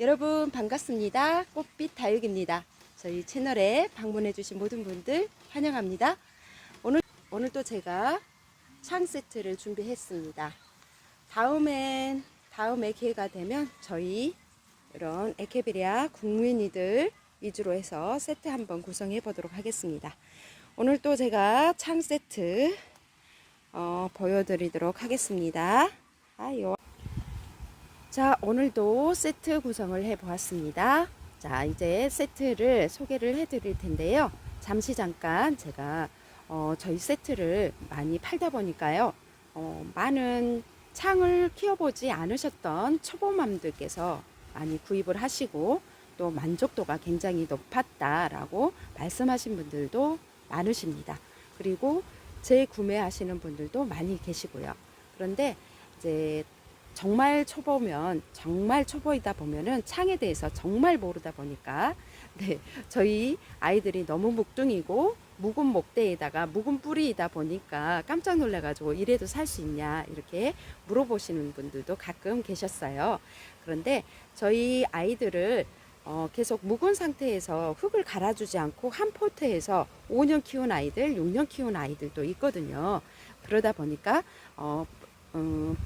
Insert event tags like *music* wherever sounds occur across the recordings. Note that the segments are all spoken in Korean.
여러분 반갑습니다. 꽃빛 다육입니다. 저희 채널에 방문해 주신 모든 분들 환영합니다. 오늘 오늘 또 제가 창 세트를 준비했습니다. 다음엔 다음에 기회가 되면 저희 이런 에케베리아 국민이들 위주로 해서 세트 한번 구성해 보도록 하겠습니다. 오늘 또 제가 창 세트 어, 보여드리도록 하겠습니다. 아요. 자, 오늘도 세트 구성을 해 보았습니다. 자, 이제 세트를 소개를 해 드릴 텐데요. 잠시 잠깐 제가 어, 저희 세트를 많이 팔다 보니까요. 어, 많은 창을 키워보지 않으셨던 초보맘들께서 많이 구입을 하시고 또 만족도가 굉장히 높았다라고 말씀하신 분들도 많으십니다. 그리고 재구매하시는 분들도 많이 계시고요. 그런데 이제 정말 초보면 정말 초보이다 보면은 창에 대해서 정말 모르다 보니까 *laughs* 네 저희 아이들이 너무 묵둥이고 묵은 목대에다가 묵은 뿌리이다 보니까 깜짝 놀라가지고 이래도 살 수 있냐 이렇게 물어보시는 분들도 가끔 계셨어요. 그런데 저희 아이들을 어, 계속 묵은 상태에서 흙을 갈아주지 않고 한 포트에서 5년 키운 아이들, 6년 키운 아이들도 있거든요. 그러다 보니까 어, 음,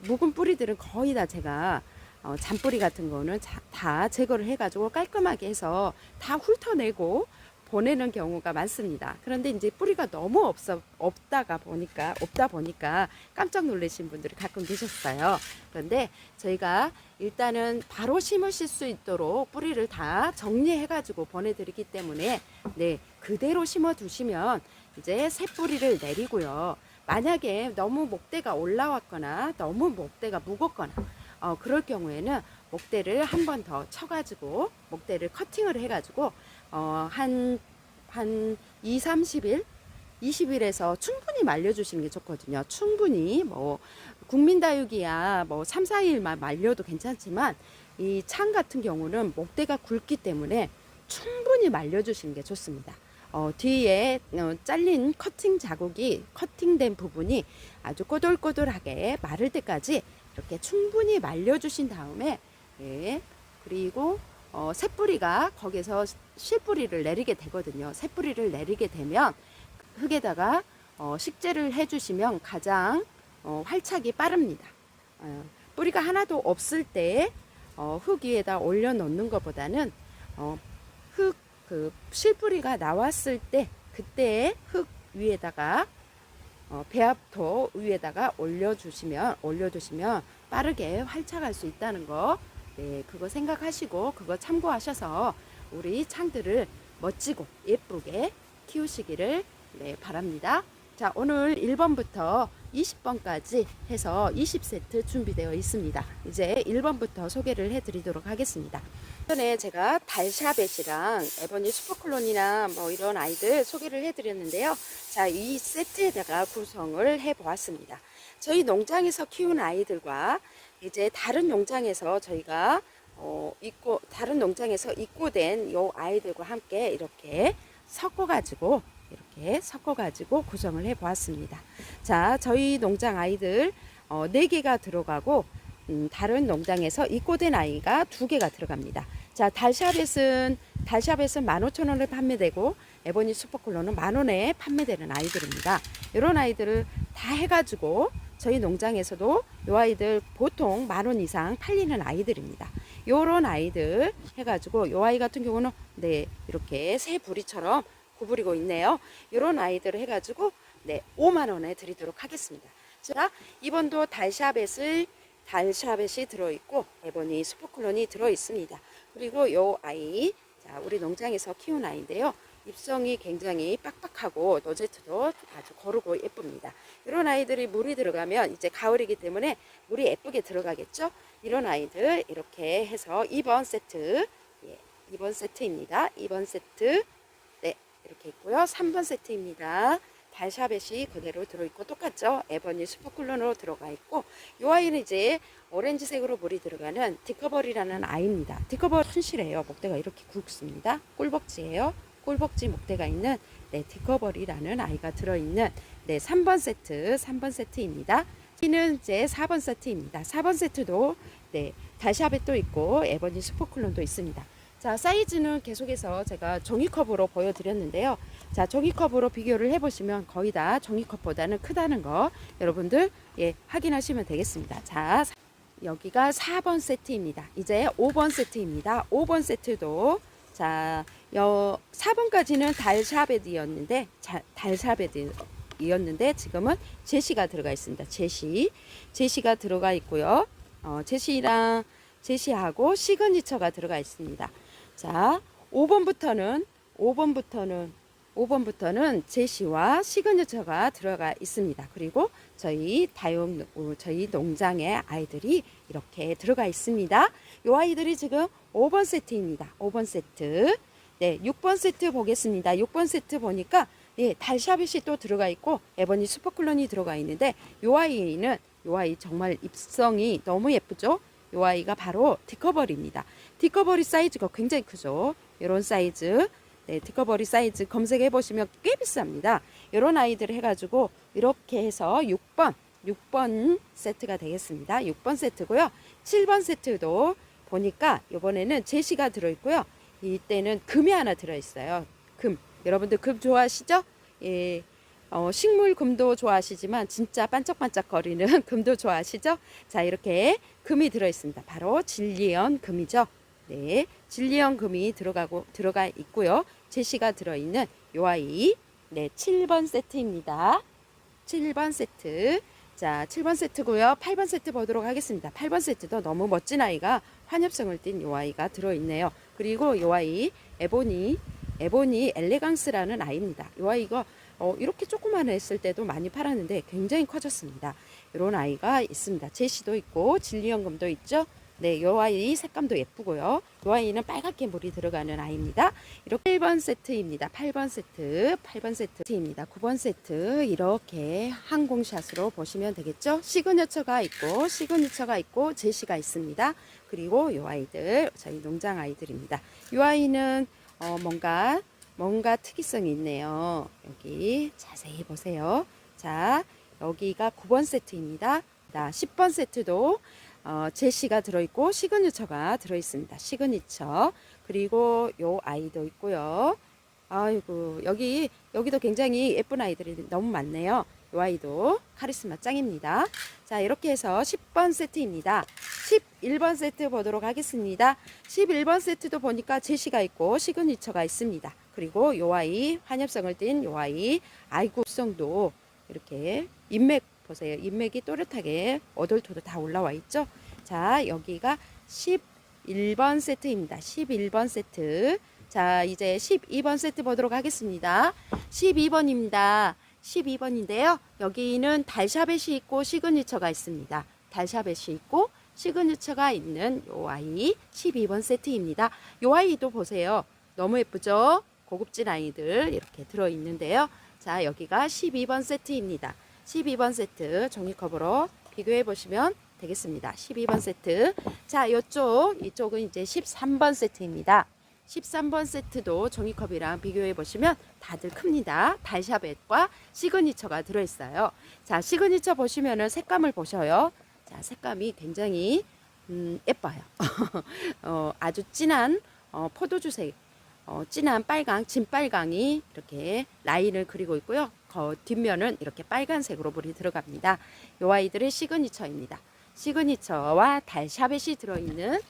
묵은 뿌리들은 거의 다 제가 어, 잔뿌리 같은 거는 자, 다 제거를 해가지고 깔끔하게 해서 다 훑어내고 보내는 경우가 많습니다. 그런데 이제 뿌리가 너무 없어 없다가 보니까 없다 보니까 깜짝 놀라신 분들이 가끔 계셨어요. 그런데 저희가 일단은 바로 심으실 수 있도록 뿌리를 다 정리해 가지고 보내 드리기 때문에 네 그대로 심어 두시면 이제 새 뿌리를 내리고요. 만약에 너무 목대가 올라왔거나 너무 목대가 무겁거나 어, 그럴 경우에는 목대를 한 번 더 쳐가지고 목대를 커팅을 해가지고 어, 한, 한 2, 30일 20일에서 충분히 말려주시는 게 좋거든요. 충분히 뭐 국민다육이야 뭐 3, 4일만 말려도 괜찮지만 이 창 같은 경우는 목대가 굵기 때문에 충분히 말려주시는 게 좋습니다. 어, 뒤에 어, 잘린 커팅 자국이 커팅된 부분이 아주 꼬들꼬들하게 마를 때까지 이렇게 충분히 말려주신 다음에 예, 그리고 어, 새뿌리가 거기서 실뿌리를 내리게 되거든요. 새뿌리를 내리게 되면 흙에다가 어, 식재를 해주시면 가장 어, 활착이 빠릅니다. 어, 뿌리가 하나도 없을 때 어, 흙 위에다 올려 놓는 것보다는 어, 흙 그 실뿌리가 나왔을 때 그때 흙 위에다가 어, 배합토 위에다가 올려주시면 올려두시면 빠르게 활착할 수 있다는 거 네, 그거 생각하시고 그거 참고하셔서 우리 창들을 멋지고 예쁘게 키우시기를 네, 바랍니다. 자, 오늘 1번부터 20번까지 해서 20세트 준비되어 있습니다. 이제 1번부터 소개를 해 드리도록 하겠습니다. 전에 제가 달샤벳이랑 에버니 슈퍼클론이나 뭐 이런 아이들 소개를 해 드렸는데요. 자, 이 세트에다가 구성을 해 보았습니다. 저희 농장에서 키운 아이들과 이제 다른 농장에서 저희가 어, 입고 다른 농장에서 입고된 요 아이들과 함께 이렇게 섞어 가지고 이렇게 섞어 가지고 구성을 해 보았습니다. 자, 저희 농장 아이들 어, 4개가 들어가고 음, 다른 농장에서 입고된 아이가 2개가 들어갑니다. 자, 달샤벳은 달샤벳은 15,000원에 판매되고 에버니 슈퍼콜로는 만 원에 판매되는 아이들입니다. 이런 아이들을 다 해가지고 저희 농장에서도 이 아이들 보통 만 원 이상 팔리는 아이들입니다. 요런 아이들 해가지고 요 아이 같은 경우는 네 이렇게 새 부리처럼 구부리고 있네요. 요런 아이들을 해가지고 네 5만 원에 드리도록 하겠습니다. 자 이번도 달샤벳을 달샤벳이 들어있고 에보니 스포클론이 들어있습니다. 그리고 요 아이 자 우리 농장에서 키운 아이인데요. 입성이 굉장히 빡빡하고 노제트도 아주 거르고 예쁩니다. 이런 아이들이 물이 들어가면 이제 가을이기 때문에 물이 예쁘게 들어가겠죠. 이런 아이들 이렇게 해서 2번 세트 예, 2번 세트입니다. 2번 세트 네 이렇게 있고요. 3번 세트입니다. 달샤벳이 그대로 들어있고 똑같죠. 에버니 슈퍼쿨런으로 들어가 있고 이 아이는 이제 오렌지색으로 물이 들어가는 디커버리라는 아이입니다. 디커버 순실해요. 목대가 이렇게 굵습니다. 꿀벅지예요. 꿀벅지 목대가 있는 네, 디커버리라는 아이가 들어있는 네, 3번 세트, 3번 세트입니다. 이는 이제 4번 세트입니다. 4번 세트도 네, 달샤벳도 있고 에버니 슈퍼클론도 있습니다. 자, 사이즈는 계속해서 제가 종이컵으로 보여드렸는데요. 자, 종이컵으로 비교를 해보시면 거의 다 종이컵보다는 크다는 거 여러분들 예, 확인하시면 되겠습니다. 자, 여기가 4번 세트입니다. 이제 5번 세트입니다. 5번 세트도 자, 여 4번까지는 달샤벳이었는데 자, 달샤벳이었는데 지금은 제시가 들어가 있습니다. 제시. 제시가 들어가 있고요. 어, 제시랑 제시하고 시그니처가 들어가 있습니다. 자, 5번부터는 5번부터는 5번부터는 제시와 시그니처가 들어가 있습니다. 그리고 저희 어, 저희 농장의 아이들이 이렇게 들어가 있습니다. 이 아이들이 지금 5번 세트입니다. 5번 세트. 네, 6번 세트 보겠습니다. 6번 세트 보니까 예, 달샤벳이 또 들어가 있고 에버니 슈퍼클론이 들어가 있는데 이 아이는 이 아이 정말 입성이 너무 예쁘죠? 이 아이가 바로 디커버리입니다. 디커버리 사이즈가 굉장히 크죠. 이런 사이즈. 네, 디커버리 사이즈 검색해 보시면 꽤 비쌉니다. 이런 아이들 해가지고 이렇게 해서 6번, 6번 세트가 되겠습니다. 6번 세트고요. 7번 세트도 보니까 이번에는 제시가 들어있고요. 이때는 금이 하나 들어있어요. 금. 여러분들 금 좋아하시죠? 예. 어, 식물 금도 좋아하시지만 진짜 반짝반짝 거리는 *laughs* 금도 좋아하시죠? 자, 이렇게 금이 들어있습니다. 바로 진리연 금이죠. 네. 진리연 금이 들어가고, 들어가 있고요. 제시가 들어있는 요 아이. 네. 7번 세트입니다. 7번 세트. 자, 7번 세트고요. 8번 세트 보도록 하겠습니다. 8번 세트도 너무 멋진 아이가 환엽성을 띤 요 아이가 들어있네요. 그리고 요 아이 에보니 에보니 엘레강스라는 아이입니다. 요 아이가 어, 이렇게 조그만 했을 때도 많이 팔았는데 굉장히 커졌습니다. 이런 아이가 있습니다. 제시도 있고 진리연금도 있죠. 네, 요 아이 색감도 예쁘고요. 요 아이는 빨갛게 물이 들어가는 아이입니다. 이렇게 1번 세트입니다. 8번 세트, 8번 세트입니다. 9번 세트 이렇게 항공샷으로 보시면 되겠죠. 시그니처가 있고 시그니처가 있고 제시가 있습니다. 그리고 요 아이들 저희 농장 아이들입니다. 요 아이는 어, 뭔가 뭔가 특이성이 있네요. 여기 자세히 보세요. 자, 여기가 9번 세트입니다. 자, 10번 세트도 어, 제시가 들어있고 시그니처가 들어있습니다. 시그니처 그리고 요 아이도 있고요. 아이고 여기 여기도 굉장히 예쁜 아이들이 너무 많네요. 요 아이도 카리스마 짱입니다. 자 이렇게 해서 10번 세트입니다. 11번 세트 보도록 하겠습니다. 11번 세트도 보니까 제시가 있고 시그니처가 있습니다. 그리고 요 아이 환엽성을 띤 요 아이 아이고성도 이렇게 인맥 보세요. 인맥이 또렷하게 어덜토도 다 올라와 있죠. 자 여기가 11번 세트입니다. 11번 세트. 자 이제 12번 세트 보도록 하겠습니다. 12번입니다. 12번인데요. 여기는 달샤벳이 있고 시그니처가 있습니다. 달샤벳이 있고 시그니처가 있는 요 아이 12번 세트입니다. 요 아이도 보세요. 너무 예쁘죠? 고급진 아이들 이렇게 들어 있는데요. 자, 여기가 12번 세트입니다. 12번 세트 종이컵으로 비교해 보시면 되겠습니다. 12번 세트. 자, 이쪽 이쪽은 이제 13번 세트입니다. 13번 세트도 종이컵이랑 비교해 보시면 다들 큽니다. 달샤벳과 시그니처가 들어 있어요. 자, 시그니처 보시면은 색감을 보셔요. 자, 색감이 굉장히 음, 예뻐요. *laughs* 어, 아주 진한 어, 포도주색, 어, 진한 빨강, 진빨강이 이렇게 라인을 그리고 있고요. 거 뒷면은 이렇게 빨간색으로 물이 들어갑니다. 요 아이들의 시그니처입니다. 시그니처와 달샤벳이 들어있는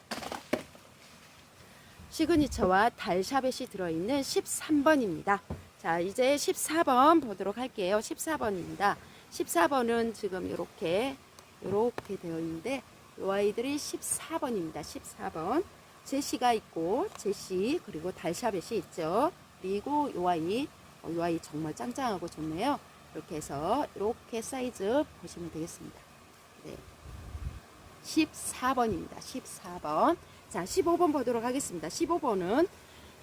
시그니처와 달샤벳이 들어있는 13번입니다. 자, 이제 14번 보도록 할게요. 14번입니다. 14번은 지금 이렇게 이렇게 되어 있는데 이 아이들이 14번입니다. 14번. 제시가 있고 제시 그리고 달샤벳이 있죠. 그리고 이 아이 어, 이 아이 정말 짱짱하고 좋네요. 이렇게 해서 이렇게 사이즈 보시면 되겠습니다. 네. 14번입니다. 14번. 자, 15번 보도록 하겠습니다. 15번은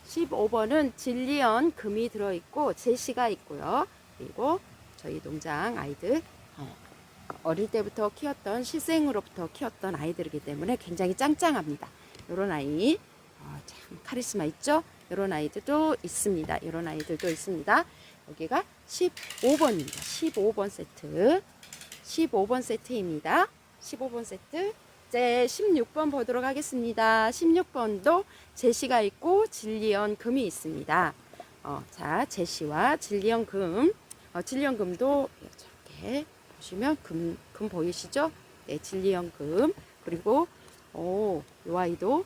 15번은 진리언 금이 들어 있고 제시가 있고요. 그리고 저희 농장 아이들 어, 어릴 때부터 키웠던 실생으로부터 키웠던 아이들이기 때문에 굉장히 짱짱합니다. 이런 아이 어, 참 카리스마 있죠? 이런 아이들도 있습니다. 이런 아이들도 있습니다. 여기가 15번입니다. 15번 세트. 15번 세트입니다. 15번 세트. 이제 16번 보도록 하겠습니다. 16번도 제시가 있고 진리언 금이 있습니다. 어, 자, 제시와 진리언 금. 어, 진리언 금도 이렇게 보시면 금, 금 보이시죠? 네, 진리언 금. 그리고, 오, 요 아이도,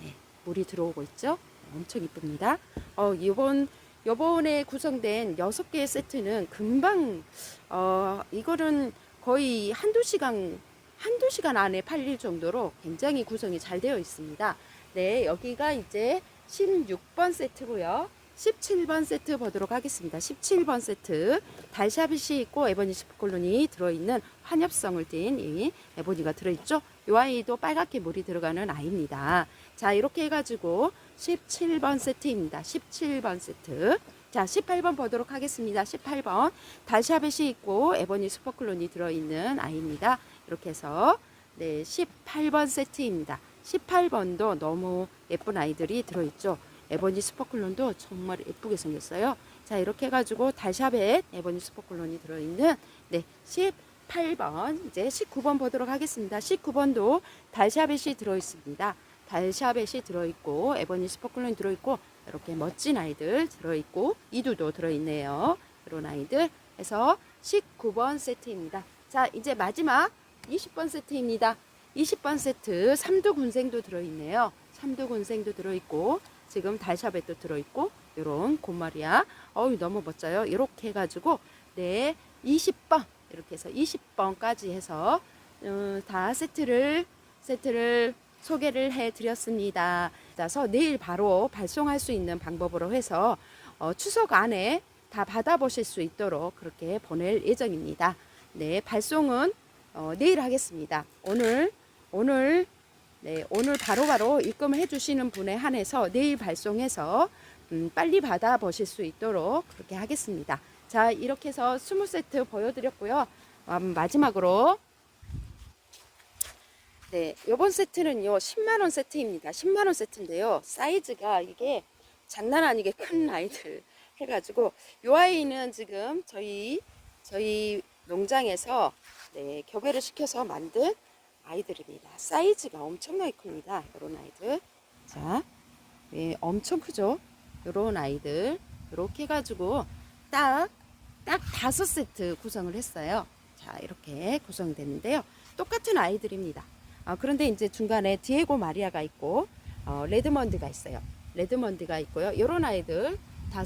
네, 물이 들어오고 있죠? 엄청 이쁩니다. 어, 이번, 요번에 구성된 6개의 세트는 금방, 어, 이거는 거의 한두 시간, 한두 시간 안에 팔릴 정도로 굉장히 구성이 잘 되어 있습니다. 네, 여기가 이제 16번 세트고요. 17번 세트 보도록 하겠습니다. 17번 세트 달샤빗이 있고 에버니 스프콜론이 들어있는 환엽성을 띤 이 에버니가 들어있죠. 이 아이도 빨갛게 물이 들어가는 아이입니다. 자 이렇게 해가지고 17번 세트입니다. 17번 세트 자 18번 보도록 하겠습니다. 18번 달샤빗이 있고 에버니 스퍼클론이 들어있는 아이입니다. 이렇게 해서 네 18번 세트입니다. 18번도 너무 예쁜 아이들이 들어있죠. 에버니 스퍼클론도 정말 예쁘게 생겼어요. 자 이렇게 해가지고 달샤벳 에버니 스퍼클론이 들어있는 네 18번 이제 19번 보도록 하겠습니다. 19번도 달샤벳이 들어있습니다. 달샤벳이 들어있고 에버니 스퍼클론이 들어있고 이렇게 멋진 아이들 들어있고 이두도 들어있네요. 이런 아이들 해서 19번 세트입니다. 자 이제 마지막 20번 세트입니다. 20번 세트 삼두 군생도 들어있네요. 삼두 군생도 들어있고 지금 달샤벳도 들어있고 이런 곰마리아 어우 너무 멋져요. 이렇게 해가지고 네 20번 이렇게 해서 20번까지 해서 어, 다 세트를 세트를 소개를 해드렸습니다. 그래서 내일 바로 발송할 수 있는 방법으로 해서 어, 추석 안에 다 받아보실 수 있도록 그렇게 보낼 예정입니다. 네, 발송은 어, 내일 하겠습니다. 오늘 오늘 네, 오늘 바로바로 입금해 주시는 분에 한해서 내일 발송해서 음, 빨리 받아보실 수 있도록 그렇게 하겠습니다. 자, 이렇게 해서 20세트 보여드렸고요. 음, 마지막으로 네, 이번 세트는요 10만 원 세트입니다. 10만 원 세트인데요. 사이즈가 이게 장난 아니게 큰 아이들 해가지고 이 아이는 지금 저희 저희 농장에서 네, 교배를 시켜서 만든 아이들입니다. 사이즈가 엄청나게 큽니다. 이런 아이들. 자, 네, 엄청 크죠? 이런 아이들 이렇게 해가지고 딱 딱 다섯 세트 구성을 했어요. 자, 이렇게 구성됐는데요. 똑같은 아이들입니다. 아, 그런데 이제 중간에 디에고 마리아가 있고 어, 레드먼드가 있어요. 레드먼드가 있고요. 이런 아이들 다,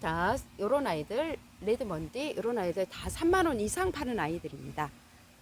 다 이런 아이들 레드먼드 이런 아이들 다 3만 원 이상 파는 아이들입니다.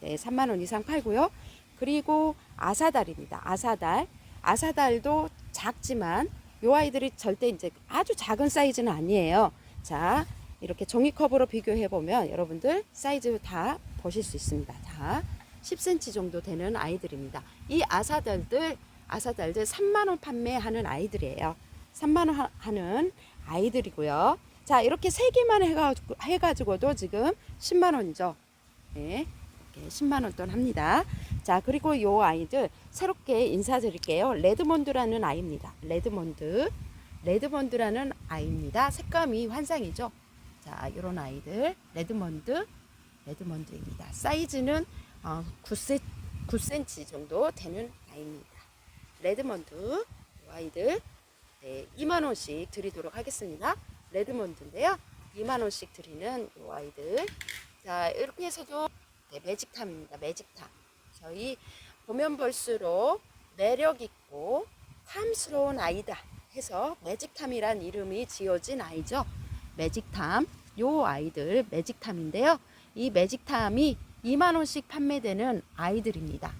네, 3만 원 이상 팔고요. 그리고 아사달입니다. 아사달. 아사달도 작지만 이 아이들이 절대 이제 아주 작은 사이즈는 아니에요. 자, 이렇게 종이컵으로 비교해 보면 여러분들 사이즈 다 보실 수 있습니다. 다 10cm 정도 되는 아이들입니다. 이 아사달들 아사달들 3만 원 판매하는 아이들이에요. 3만 원 하- 하는 아이들이고요. 자, 이렇게 세 개만 해가지고, 해가지고도 지금 10만 원이죠. 네, 이렇게 10만 원 돈 합니다. 자, 그리고 요 아이들 새롭게 인사드릴게요. 레드몬드라는 아이입니다. 레드몬드. 레드몬드라는 아이입니다. 색감이 환상이죠. 자, 이런 아이들 레드몬드, 레드몬드입니다. 사이즈는 어, 9cm, 9cm 정도 되는 아이입니다. 레드몬드 이 아이들 네, 2만 원씩 드리도록 하겠습니다. 레드몬드인데요. 2만 원씩 드리는 이 아이들. 자, 이렇게 해서도 네, 매직탐입니다. 매직탐. 저희 보면 볼수록 매력 있고 탐스러운 아이다 해서 매직탐이란 이름이 지어진 아이죠. 매직탐. 요 아이들 매직탐인데요. 이 매직탐이 2만 원씩 판매되는 아이들입니다.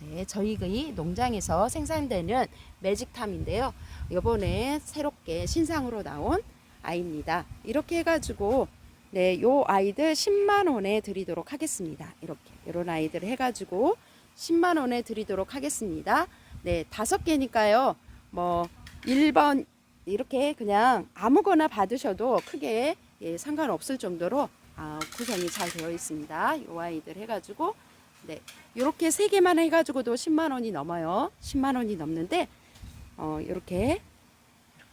네, 저희 농장에서 생산되는 매직탐인데요. 이번에 새롭게 신상으로 나온 아이입니다. 이렇게 해가지고 네, 요 아이들 10만 원에 드리도록 하겠습니다. 이렇게 이런 아이들 해가지고 10만 원에 드리도록 하겠습니다. 네, 다섯 개니까요. 뭐 1번 이렇게 그냥 아무거나 받으셔도 크게 예, 상관없을 정도로 아, 구성이 잘 되어 있습니다. 요 아이들 해가지고 네, 이렇게 세 개만 해가지고도 10만 원이 넘어요. 10만 원이 넘는데 어, 이렇게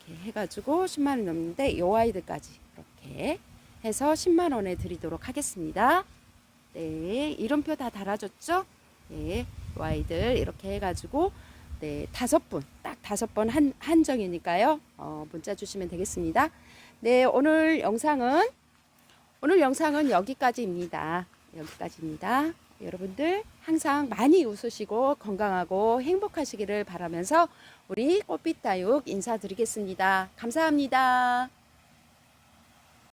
이렇게 해가지고 10만 원이 넘는데 요 아이들까지 이렇게 해서 10만 원에 드리도록 하겠습니다. 네, 이름표 다 달아줬죠? 네, Y들 이렇게 해가지고 네 다섯 분 딱 다섯 번 한 한정이니까요. 어, 문자 주시면 되겠습니다. 네 오늘 영상은 오늘 영상은 여기까지입니다. 여기까지입니다. 여러분들 항상 많이 웃으시고 건강하고 행복하시기를 바라면서 우리 꽃빛다육 인사드리겠습니다. 감사합니다.